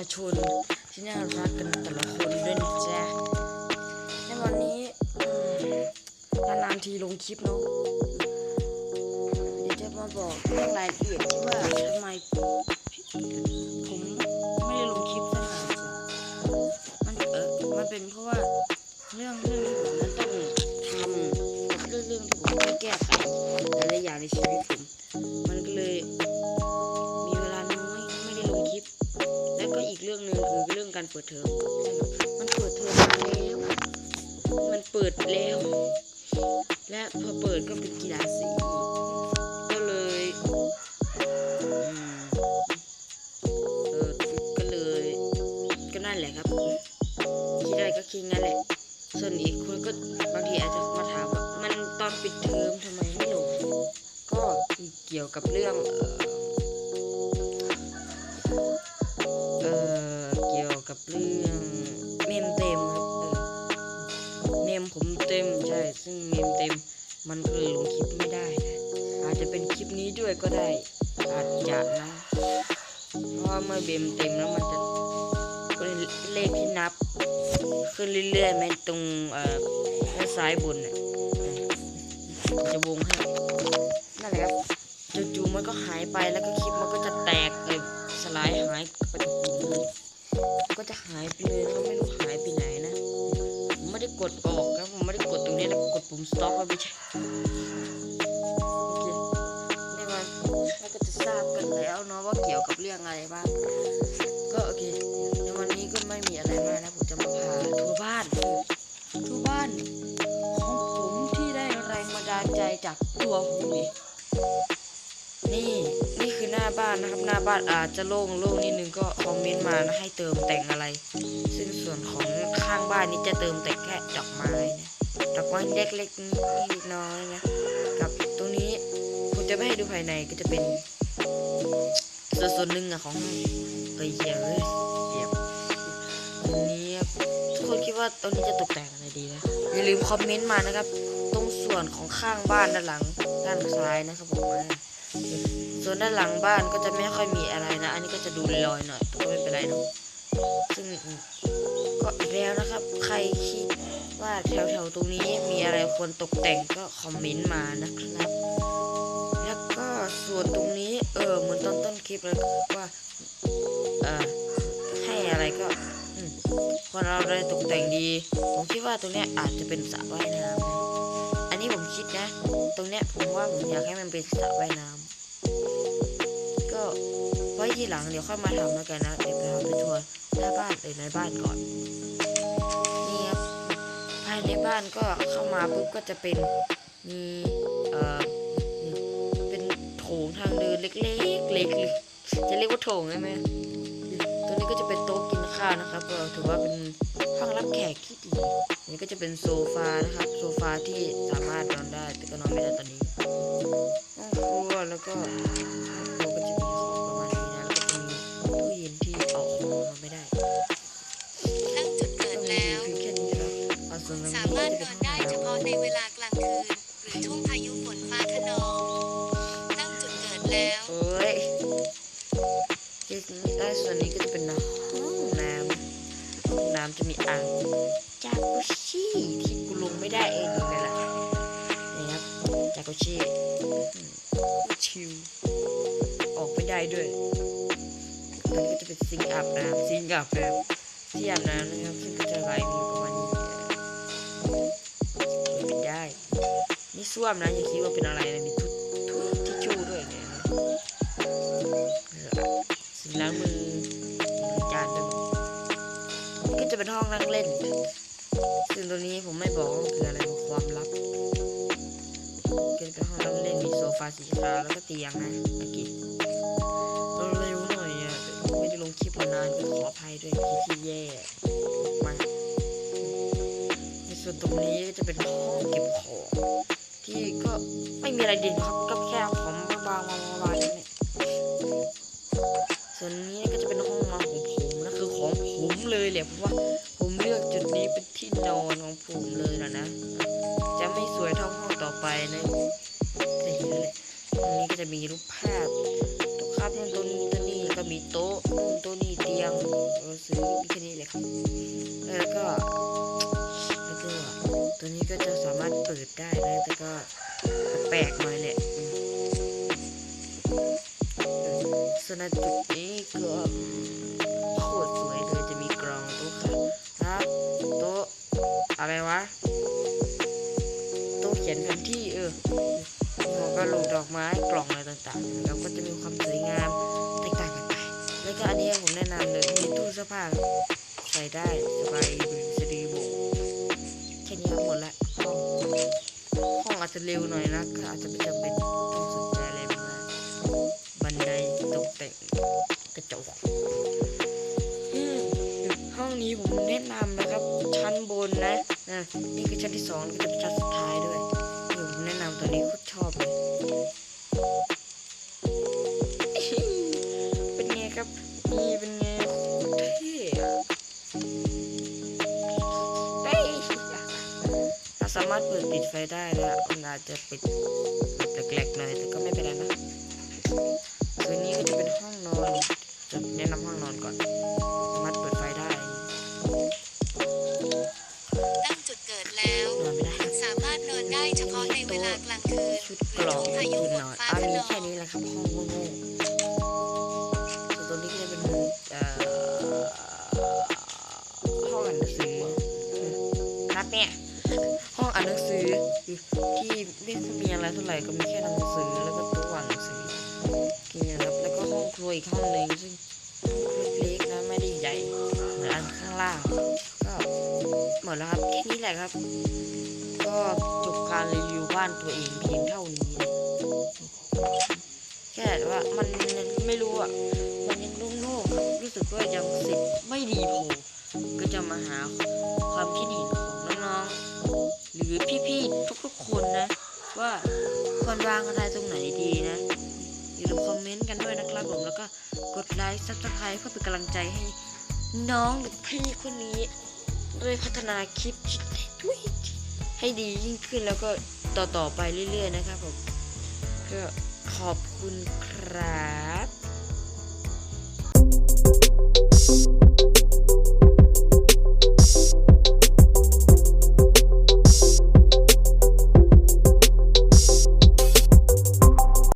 าชนที่น่ารักกันแต่ละคนด้วยนะจ๊ะในวันนี้อืมนานๆทีลงคลิปเนาะเดี๋ยวจะมาบอกเรื่องรายละเอียดที่ว่าทำไมผม เปิดเทอมมันเปิดเทอมมาแล้ว มันเปิดแล้ว และพอเปิดก็เป็นกีฬาสีก็เลยเออก็เลย ก็นั่นแหละครับคิดอะไรก็คิดงั้นแหละ ส่วนอีกคนก็บางทีอาจจะมาถามว่ามันตอนปิดเทอมทำไมไม่ลงก็เกี่ยวกับเรื่องเด้วยก็ได้ อาจจะนะ เพราะเมื่อเบมเต็มแล้วมันจะก็เลขที่นับ ขึ้นเรื่อยๆไหมตรงเอ่อด้านซ้ายบนเนี่ยจะวงให้นั่นแหละครับจู่ๆมันก็หายไปแล้วก็คลิปมันก็จะแตกเลยสลายหายไปเลยก็จะหายไปเลยแล้วไม่รู้หายไปไหนนะผมไม่ได้กดออกนะผมไม่ได้กดตรงนี้แล้วกดปุ่มสต็อปไว้ไม่ใช่โอเค กับเรื่องอะไรบ้าง ก็โอเค ในวันนี้ก็ไม่มีอะไรมากนะ ผมจะมาพาทัวร์บ้านทัวร์บ้านของผมที่ได้แรงบันดาลใจจากตัวผมเองนี่นี่คือหน้าบ้านนะครับ หน้าบ้านอาจจะโล่งโล่งนิดนึงก็คอมเมนต์มานะให้เติมแต่งอะไร ซึ่งส่วนของข้างบ้านนี้จะเติมแต่งแค่ดอกไม้นะดอกไม้เล็กๆนิดน้อยนะกับตรงนี้ผมจะไม่ให้ดูภายในก็จะเป็น ส่วนส่วนหนึ่งอะของเอ้ยเหี้ยเอ้ยเสียตรงนี้ทุกคนคิดว่าตรงนี้จะตกแต่งอะไรดีนะอย่าลืมคอมเมนต์มานะครับ ตรงส่วนของข้างบ้านด้านหลังด้านซ้ายนะครับผมส่วนด้านหลังบ้านก็จะไม่ค่อยมีอะไรนะ อันนี้ก็จะดูลอยๆหน่อยก็ไม่เป็นไรนะซึ่งก็อีกแล้วนะครับ ใครคิดว่าแถวๆตรงนี้มีอะไรควรตกแต่งก็คอมเมนต์มานะครับ ส่วนตรงนี้ เออเหมือนต้นต้นคลิปเลยว่าเออให้อะไรก็พอเราได้ตกแต่งดี ผมคิดว่าตรงเนี้ยอาจจะเป็นสระว่ายน้ำนะอันนี้ผมคิดนะ ตรงเนี้ยผมว่าผมอยากให้มันเป็นสระว่ายน้ำก็ไว้ทีหลังเดี๋ยวค่อยมาทำแล้วกันนะเดี๋ยวไปทำไปทัวร์หน้าบ้านหรือในบ้านก่อนนี่ครับภายในบ้านก็เข้ามาปุ๊บก็จะเป็นมีเอ่อ โถงทางเดินเล็กๆเล็กเลยจะเรียกว่าโถงได้ไหมตัวนี้ก็จะเป็นโต๊ะกินข้าวนะครับก็ถือว่าเป็นห้องรับแขกที่ดีอันนี้ก็จะเป็นโซฟานะครับโซฟาที่สามารถนอนได้แต่ก็นอนไม่ได้ตอนนี้ห้องครัวแล้วก็ห้องครัวก็จะมีของประมาณนี้นะแล้วก็จะมีตู้เย็นที่เอาของมาไม่ได้ตั้งจุดเกิดแล้วก็มีเพียงแค่นี้แล้วเอาส่วนตรงนี้สามารถก็นจะอเป็นนห้องได้น้ำเฉพาะในเวลากลางคืนหรือช่วงพายุฝนฟ้าคะนองตั้งจุดเกิด แล้วโอ้ยที่ได้ส่วนนี้ก็จะเป็นห้องน้ำห้องน้ำจะมีอ่างจากุชี่ที่กูลงไม่ได้เองนี่แหละนี่ครับจากุชี่อืมชิลออกไม่ได้ด้วยตรงนี้ก็จะเป็นซิงค์อาบน้ำซิงค์อาบน้ำที่อาบน้ำนะครับซึ่งก็จะไหลมีประมาณนี้ไม่ได้ นี่ส้วมนะอย่าคิดว่าเป็นอะไรนะมี ล้างมือจานเป็นนี่ก็จะเป็นห้องนั่งเล่น ซึ่งตัวนี้ผมไม่บอกว่ามันคืออะไรเป็นความลับก็จะเป็นห้องนั่งเล่นมีโซฟาสีขาวแล้วก็เตียงนะโอเคเร็วหน่อยอะไม่ได้ลงคลิปมานานก็ขออภัยด้วยที่ที่แย่มากในส่วนตรงนี้จะเป็นห้องเก็บของที่ก็ไม่มีอะไรเด่นครับก็แค่ของมาบางๆวางๆนี่ ส่วนนี้ก็จะเป็นห้องนอนของผมนะคือของผมเลยแหละเพราะว่าผมเลือกจุดนี้เป็นที่นอนของผมเลยนะนะ จะไม่สวยเท่าห้องต่อไปนะแต่เห็นแหละตรงนี้ก็จะมีรูปภาพตัวครับนู่นตัวนี้ตัวนี้ก็มีโต๊ะนู่นตัวนี้เตียงเออซื้อมีแค่นี้เลยครับแล้วก็แล้วก็ตัวนี้ก็จะสามารถเปิดได้นะแต่ก็แปลกหน่อยแหละส่วนใน จุดนี้ก็โคตรสวยเลยจะมีกรองโต๊ะค่ะนะโต๊ะอะไรวะโต๊ะเขียนแผนที่เออแล้วก็ลูกดอกไม้กล่องอะไรต่างๆแล้วก็จะมีความสวยงามแตกต่างกันไปแล้วก็อันนี้ผมแนะนำเลยมีตู้เสื้อผ้าใส่ได้สบายบึงสะดือโบแค่นี้ก็หมดละห้องห้องอาจจะเร็วหน่อยนะอาจจะไม่จำเป็นต้องสนใจอะไรมากบันไดตกแต่ง จกห้องนี้ผมแนะนำนะครับ ชั้นบนนะนะนี่คือชั้นที่สองก็จะเป็นชั้นสุดท้ายด้วยผมแนะนำตัวนี้คตรชอบเลยเป็นไงครับนี่เป็นไงเท่เฮ้ยเราสามารถเปิดปิดไฟได้แล้วมันอาจจะปิดแหลกๆหน่อยแต่ก็ไม่เป็นไรนะส่วนนี้ก็จะเป็นห้องนอน แนะนำห้องนอนก่อนสามารถเปิดไฟได้ตั้งจุดเกิดแล้วนอนไม่ได้ สามารถนอนได้เฉพาะในเวลากลางคืนชุดหกรือรอช่งวงพายุคืนฝนนอนฟ้าอ่าขมีนอแค่งนี้แหละครับห้องโง่ๆส่วนตัวนี้ก็จะเป็นเอ่อห้องอ่านหนังสือนัดเนี่ยห้องอ่านหนังสือที่ไม่ค่อยมีอะไรเท่าไหร่ก็มีแค่หนังสือแล้วก็ อีกห้องหนึ่งซึ่งเล็กๆนะไม่ได้ใหญ่เหมือนอันข้างล่างก็หมดแล้วครับแค่นี้แหละครับ ก็จบการรีวิวบ้านตัวเองเพียงเท่านี้ แค่ว่ามันไม่รู้อะมันยังโล่งๆครับรู้สึกว่ายังเสร็จไม่ดีพอก็จะมาหาความคิดเห็นของน้องๆหรือพี่ๆทุกๆคนนะ ว่าควรวางอะไรตรงไหนดีนะ ลืมคอมเมนต์กันด้วยนะครับผมแล้วก็กดไลค์ซับสไครต์เพื่อเป็นกำลังใจให้น้องหรือพี่คนนี้ด้วยพัฒนาคลิปให้ดียิ่งขึ้นแล้วก็ต่อๆไปเรื่อย ๆ นะครับผมก็ขอบคุณครับ